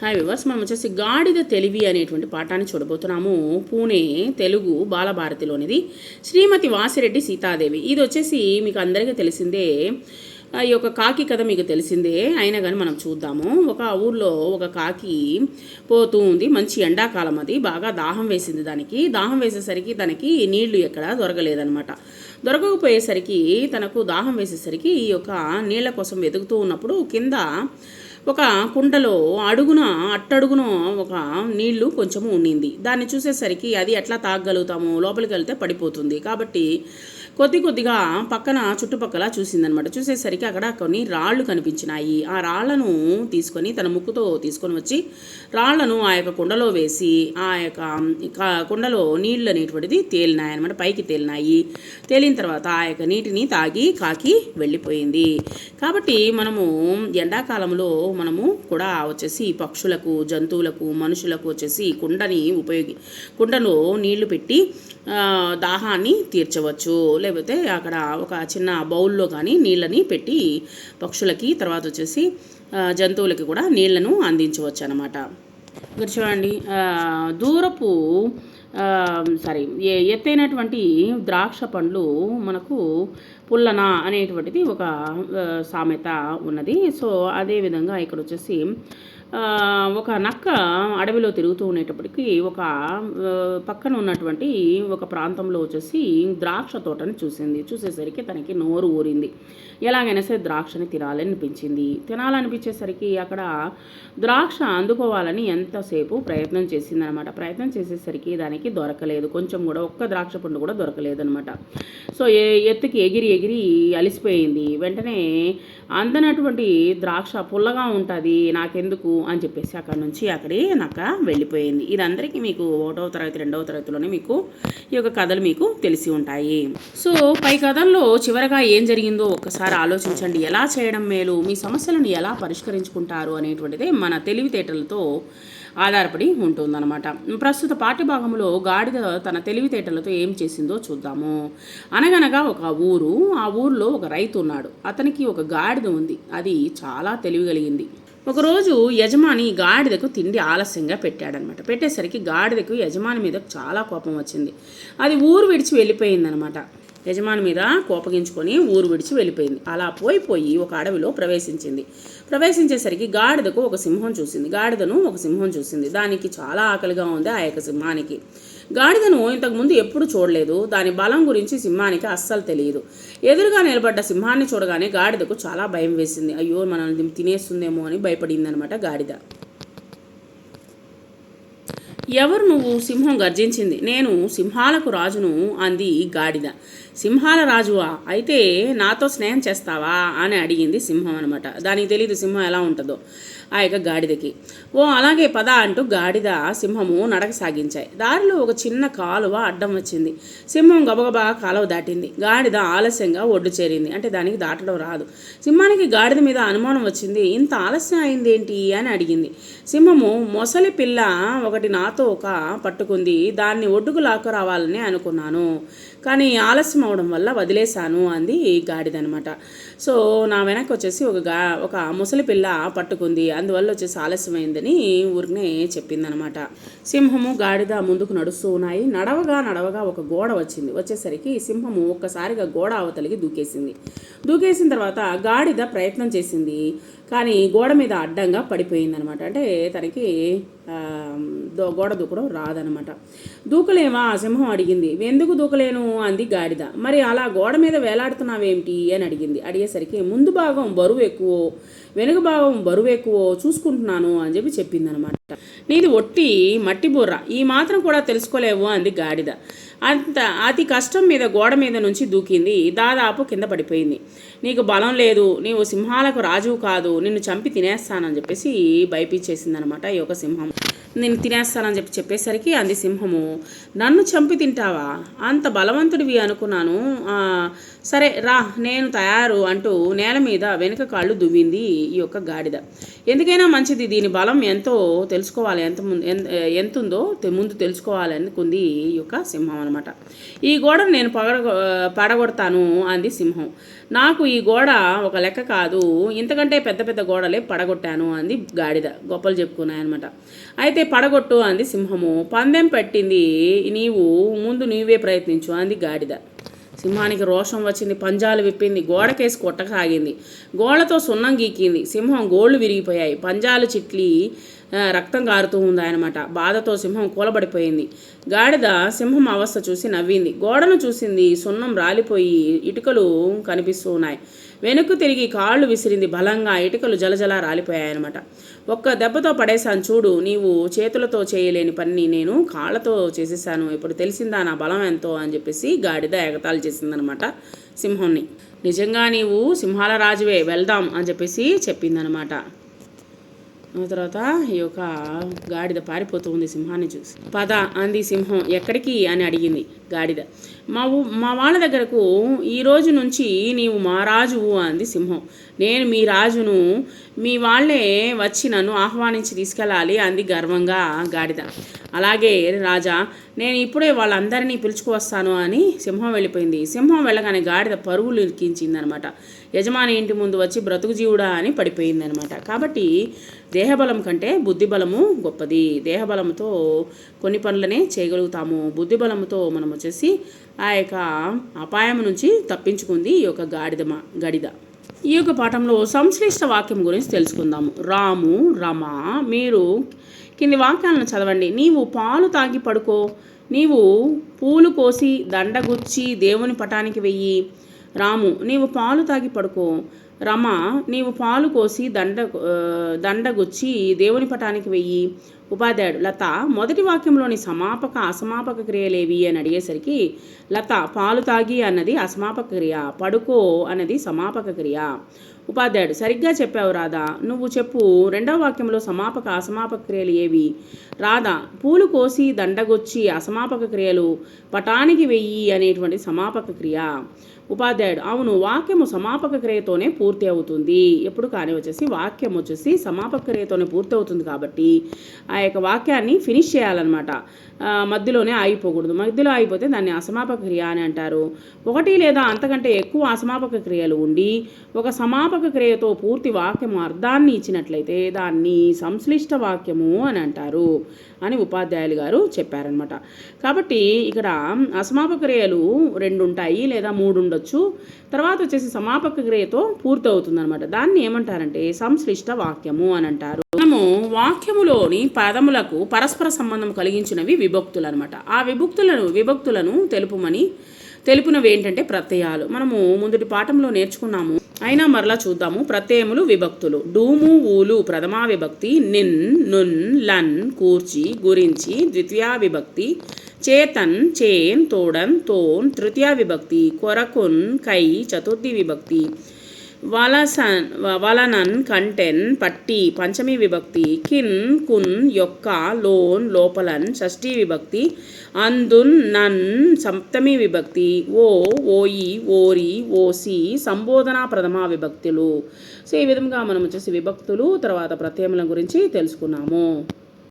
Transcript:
Hi viewers మనం వచ్చేసి గాడిద తెలివి అనేటువంటి పాఠాన్ని చూడబోతున్నాము. పూణే తెలుగు బాలభారతిలోనిది. శ్రీమతి వాసిరెడ్డి సీతాదేవి. ఇది వచ్చేసి మీకు అందరికీ తెలిసిందే. ఈ యొక్క కాకి కథ మీకు తెలిసిందే. అయినా కానీ మనం చూద్దాము. ఒక ఊర్లో ఒక కాకి పోతూ ఉంది. మంచి ఎండాకాలం అది. బాగా దాహం వేసింది దానికి. దాహం వేసేసరికి తనకి నీళ్ళు ఎక్కడ దొరకలేదనమాట దొరకకపోయేసరికి తనకు దాహం వేసేసరికి ఈ యొక్క నీళ్ళ కోసం వెతుకుతూ ఉన్నప్పుడు కింద ఒక కుండలో అడుగున అట్టడుగున ఒక నీళ్ళు కొంచెము ఉండింది దాన్ని చూసేసరికి అది ఎట్లా తాగగలుగుతాము? లోపలికి వెళ్తే పడిపోతుంది. కాబట్టి కొద్ది కొద్దిగా పక్కన చుట్టుపక్కల చూసిందనమాట. చూసేసరికి అక్కడ కొన్ని రాళ్ళు కనిపించినాయి. ఆ రాళ్ళను తీసుకొని తన ముక్కుతో తీసుకొని వచ్చి రాళ్ళను ఆ యొక్క కుండలో వేసి ఆ యొక్క కుండలో నీళ్ళు అనేటువంటిది తేలినాయి అనమాట పైకి తేలినాయి. తేలిన తర్వాత ఆ యొక్క నీటిని తాగి కాకి వెళ్ళిపోయింది. కాబట్టి మనము ఎండాకాలంలో మనము కూడా వచ్చేసి పక్షులకు జంతువులకు మనుషులకు వచ్చేసి కుండని ఉపయోగి కుండలో నీళ్ళు పెట్టి దాహాన్ని తీర్చవచ్చు. లేకపోతే అక్కడ ఒక చిన్న బౌల్లో కానీ నీళ్ళని పెట్టి పక్షులకి తర్వాత వచ్చేసి జంతువులకి కూడా నీళ్ళను అందించవచ్చు అనమాట ఇక్కడ చూడండి దూరపు సారీ ఏ ఎత్తైనటువంటి ద్రాక్ష పండ్లు మనకు పుల్లన అనేటువంటిది ఒక సామెత ఉన్నది. సో అదే విధంగా ఇక్కడ వచ్చేసి ఒక నక్క అడవిలో తిరుగుతూ ఉండేటప్పటికి ఒక పక్కన ఉన్నటువంటి ఒక ప్రాంతంలో వచ్చేసి ద్రాక్ష తోటని చూసింది. చూసేసరికి తనకి నోరు ఊరింది. ఎలాగైనా సరే ద్రాక్షని తినాలనిపించింది. తినాలనిపించేసరికి అక్కడ ద్రాక్ష అందుకోవాలని ఎంతసేపు ప్రయత్నం చేసిందనమాట. ప్రయత్నం చేసేసరికి దానికి దొరకలేదు. కొంచెం కూడా ఒక్క ద్రాక్ష పండు కూడా దొరకలేదనమాట. సో ఏ ఎత్తుకి ఎగిరి ఎగిరి అలిసిపోయింది. వెంటనే అందనటువంటి ద్రాక్ష పుల్లగా ఉంటుంది. నాకెందుకు? అని చెప్పేసి అక్కడ నుంచి అక్కడి నక్క వెళ్ళిపోయింది. ఇది అందరికీ మీకు ఒకటవ తరగతి రెండవ తరగతిలోనే మీకు ఈ యొక్క కథలు మీకు తెలిసి ఉంటాయి. సో పై కథల్లో చివరగా ఏం జరిగిందో ఒక్కసారి ఆలోచించండి. ఎలా చేయడం మేలు? మీ సమస్యలను ఎలా పరిష్కరించుకుంటారు అనేటువంటిది మన తెలివితేటలతో ఆధారపడి ఉంటుందన్నమాట. ప్రస్తుత పాఠ్యభాగంలో గాడిద తన తెలివితేటలతో ఏం చేసిందో చూద్దాము. అనగనగా ఒక ఊరు ఆ ఊరిలో ఒక రైతు ఉన్నాడు. అతనికి ఒక గాడిద ఉంది. అది చాలా తెలివిగలిగింది ఒకరోజు యజమాని గాడిదకు తిండి ఆలస్యంగా పెట్టాడనమాట. పెట్టేసరికి గాడిదకు యజమాని మీద చాలా కోపం వచ్చింది. అది ఊరు విడిచి వెళ్ళిపోయిందనమాట. యజమాని మీద కోపగించుకొని ఊరు విడిచి వెళ్ళిపోయింది. అలా పోయి పోయి ఒక అడవిలో ప్రవేశించింది. ప్రవేశించేసరికి గాడిదకు ఒక సింహం చూసింది. గాడిదను ఒక సింహం చూసింది. దానికి చాలా ఆకలిగా ఉంది ఆ యొక్క సింహానికి. గాడిదను ఇంతకుముందు ఎప్పుడు చూడలేదు. దాని బలం గురించి సింహానికి అస్సలు తెలియదు. ఎదురుగా నిలబడ్డ సింహాన్ని చూడగానే గాడిదకు చాలా భయం వేసింది. అయ్యో మనల్ని తినేస్తుందేమో అని భయపడింది అనమాట గాడిద. ఎవరు నువ్వు? సింహం గర్జించింది. నేను సింహాలకు రాజును అంది గాడిద. సింహాల రాజువా అయితే నాతో స్నేహం చేస్తావా? అని అడిగింది సింహం అనమాట దానికి తెలియదు సింహం ఎలా ఉంటుందో ఆ యొక్క గాడిదకి. ఓ అలాగే పద అంటూ గాడిద సింహము నడక సాగించాయి. దారిలో ఒక చిన్న కాలువ అడ్డం వచ్చింది. సింహం గబగబా కాలువ దాటింది. గాడిద ఆలస్యంగా ఒడ్డు చేరింది. అంటే దానికి దాటడం రాదు. సింహానికి గాడిద మీద అనుమానం వచ్చింది. ఇంత ఆలస్యం అయిందేంటి అని అడిగింది. సింహము మొసలి పిల్ల ఒకటి నాతో ఒక పట్టుకుంది. దాన్ని ఒడ్డుకు లాక్కు రావాలని అనుకున్నాను. కానీ ఆలస్యం అవడం వల్ల వదిలేశాను అంది గాడిద అనమాట సో నా వెనక్కి వచ్చేసి ఒక గా ఒక ముసలి పిల్ల పట్టుకుంది. అందువల్ల వచ్చేసి ఆలస్యమైందని ఊరికనే చెప్పిందనమాట. సింహము గాడిద ముందుకు నడుస్తూ ఉన్నాయి. నడవగా నడవగా ఒక గోడ వచ్చింది. వచ్చేసరికి సింహము ఒక్కసారిగా గోడ అవతలికి దూకేసింది. దూకేసిన తర్వాత గాడిద ప్రయత్నం చేసింది. కానీ గోడ మీద అడ్డంగా పడిపోయిందనమాట. అంటే తనకి దో- గోడ దూకడం రాదనమాట. దూకలేమా సింహం అడిగింది. ఎందుకు దూకలేను? అంది గాడిద. మరి అలా గోడ మీద వేలాడుతున్నావేమిటి? అని అడిగింది. అడిగేసరికి ముందు భాగం బరువు ఎక్కువ. వెనుక భాగం బరువు ఎక్కువ చూసుకుంటున్నాను అని చెప్పి చెప్పిందనమాట నీది ఒట్టి మట్టి బుర్ర. ఈ మాత్రం కూడా తెలుసుకోలేవు అంది గాడిద. అంత అతి కష్టం మీద గోడ మీద నుంచి దూకింది. దాదాపు కింద పడిపోయింది. నీకు బలం లేదు. నీవు సింహాలకు రాజువు కాదు. నిన్ను చంపి తినేస్తానని చెప్పేసి భయపించేసిందనమాట ఈ యొక్క సింహం. నేను తినేస్తానని చెప్పి చెప్పేసరికి అంది సింహము నన్ను చంపి తింటావా? అంత బలవంతుడివి అనుకున్నాను. సరే రా నేను తయారు అంటూ నేల మీద వెనుక కాళ్ళు దువ్వింది ఈ యొక్క గాడిద. ఎందుకైనా మంచిది దీని బలం ఎంతో తెలుసుకోవాలి ఎంత ముందు ఎంత ఉందో ముందు తెలుసుకోవాలి అనుకుంది ఈ యొక్క సింహం అనమాట ఈ గోడను నేను పగడ పడగొడతాను అంది సింహం. నాకు ఈ గోడ ఒక లెక్క కాదు ఇంతకంటే పెద్ద పెద్ద గోడలే పడగొట్టాను అంది గాడిద. గొప్పలు చెప్పుకున్నాయన్నమాట. అయితే పడగొట్టు అంది సింహము. పందెం పెట్టింది నీవు ముందు నీవే ప్రయత్నించు అంది గాడిద. సింహానికి రోషం వచ్చింది పంజాలు విప్పింది గోడకేసి కొట్టసాగింది గోడతో సున్నం గీకింది. సింహం గోళ్ళు విరిగిపోయాయి. పంజాలు చిట్లి రక్తం కారుతూ ఉందాయనమాట బాధతో సింహం కూలబడిపోయింది. గాడిద సింహం అవస్థ చూసి నవ్వింది. గోడను చూసింది సున్నం రాలిపోయి ఇటుకలు కనిపిస్తూ ఉన్నాయి వెనుక్కు తిరిగి కాళ్ళు విసిరింది బలంగా ఇటుకలు జలజల రాలిపోయాయన్నమాట. ఒక్క దెబ్బతో పడేశాను చూడు నీవు చేతులతో చేయలేని పని నేను కాళ్ళతో చేసేసాను ఇప్పుడు తెలిసిందా నా బలం ఎంతో అని చెప్పేసి గాడిద ఎగతాళి చేసిందనమాట సింహంని. నిజంగా నీవు సింహాల రాజువే వెళ్దాం అని చెప్పేసి చెప్పిందనమాట తర్వాత ఈ యొక్క గాడిద పారిపోతూ ఉంది సింహాన్ని చూసి. పద అంది సింహం ఎక్కడికి? అని అడిగింది గాడిద. మా మా వాళ్ళ దగ్గరకు ఈ రోజు నుంచి నీవు మా రాజువు అంది సింహం. నేను మీ రాజును మీ వాళ్ళే వచ్చి నన్ను ఆహ్వానించి తీసుకెళ్ళాలి అంది గర్వంగా గాడిద. అలాగే రాజా నేను ఇప్పుడే వాళ్ళందరినీ పిలుచుకువస్తాను అని సింహం వెళ్ళిపోయింది. సింహం వెళ్ళగానే గాడిద పరుగులు ఇరికించిందనమాట. యజమాని ఇంటి ముందు వచ్చి బ్రతుకు జీవుడా అని పడిపోయిందనమాట. కాబట్టి దేహబలం కంటే బుద్ధిబలము గొప్పది. దేహబలంతో కొన్ని పనులనే చేయగలుగుతాము. బుద్ధిబలంతో మనం వచ్చేసి ఆ యొక్క అపాయం నుంచి తప్పించుకుంది ఈ యొక్క గాడిద గడిద. ఈ యొక్క పాఠంలో సంశ్లిష్ట వాక్యం గురించి తెలుసుకుందాము. రాము రమ మీరు కింది వాక్యాలను చదవండి. నీవు పాలు తాగి పడుకో. నీవు పూలు కోసి దండగుచ్చి దేవుని పటానికి వెయ్యి. రాము నీవు పాలు తాగి పడుకో. రమ నీవు పాలు కోసి దండ దండగుచ్చి దేవుని పటానికి వెయ్యి. ఉపాధ్యాయుడు లత మొదటి వాక్యంలోని సమాపక అసమాపక క్రియలేవి అని అడిగేసరికి లత పాలు తాగి అన్నది అసమాపక క్రియ పడుకో అన్నది సమాపక క్రియ. ఉపాధ్యాయుడు సరిగ్గా చెప్పావు రాధా నువ్వు చెప్పు రెండవ వాక్యంలో సమాపక అసమాపక క్రియలు ఏవి? రాధా పూలు కోసి దండగొచ్చి అసమాపక క్రియలు పటానికి వెయ్యి అనేటువంటి సమాపక క్రియ. ఉపాధ్యాయుడు. అవును వాక్యము సమాపక క్రియతోనే పూర్తి అవుతుంది. ఎప్పుడు కానీ వచ్చేసి వాక్యం వచ్చేసి సమాపక క్రియతోనే పూర్తి అవుతుంది కాబట్టి ఆ యొక్క వాక్యాన్ని ఫినిష్ చేయాలన్నమాట. మధ్యలోనే ఆగిపోకూడదు. మధ్యలో ఆగిపోతే దాన్ని అసమాపక క్రియ అని అంటారు. ఒకటి లేదా అంతకంటే ఎక్కువ అసమాపక క్రియలు ఉండి ఒక సమాపక క్రియతో పూర్తి వాక్యము అర్థాన్ని ఇచ్చినట్లయితే దాన్ని సంశ్లిష్ట వాక్యము అని అంటారు అని ఉపాధ్యాయులు గారు చెప్పారనమాట కాబట్టి ఇక్కడ అసమాపక క్రియలు రెండు ఉంటాయి లేదా మూడు ఉండొచ్చు. తర్వాత వచ్చేసి సమాపక క్రియతో పూర్తి అవుతుంది అనమాట దాన్ని ఏమంటారంటే సంశ్లిష్ట వాక్యము అని అంటారు. మనము వాక్యములోని పదములకు పరస్పర సంబంధం కలిగించినవి విభక్తులు అనమాట ఆ విభక్తులను విభక్తులను తెలుపుమని తెలుపునవి ఏంటంటే ప్రత్యయాలు. మనము ముందుటి పాఠంలో నేర్చుకున్నాము. అయినా మరలా చూద్దాము. ప్రత్యయములు విభక్తులు. డూము ఊలు ప్రథమా విభక్తి నిన్ నున్ లన్ కూర్చి గురించి ద్వితీయా విభక్తి చేతన్ చేన్ తోడన్ తోన్ తృతీయ విభక్తి కొరకున్ కై చతుర్థి విభక్తి వలసన్ వలనన్ కంటెన్ పట్టి పంచమి విభక్తి కిన్ కున్ యొక్క లోన్ లోపలన్ షష్ఠీ విభక్తి అందున్ నన్ సప్తమి విభక్తి ఓ ఓయి ఓరి ఓసి సంబోధన ప్రథమా విభక్తులు. సో ఈ విధంగా మనం వచ్చేసి విభక్తులు తర్వాత ప్రత్యయముల గురించి తెలుసుకున్నాము.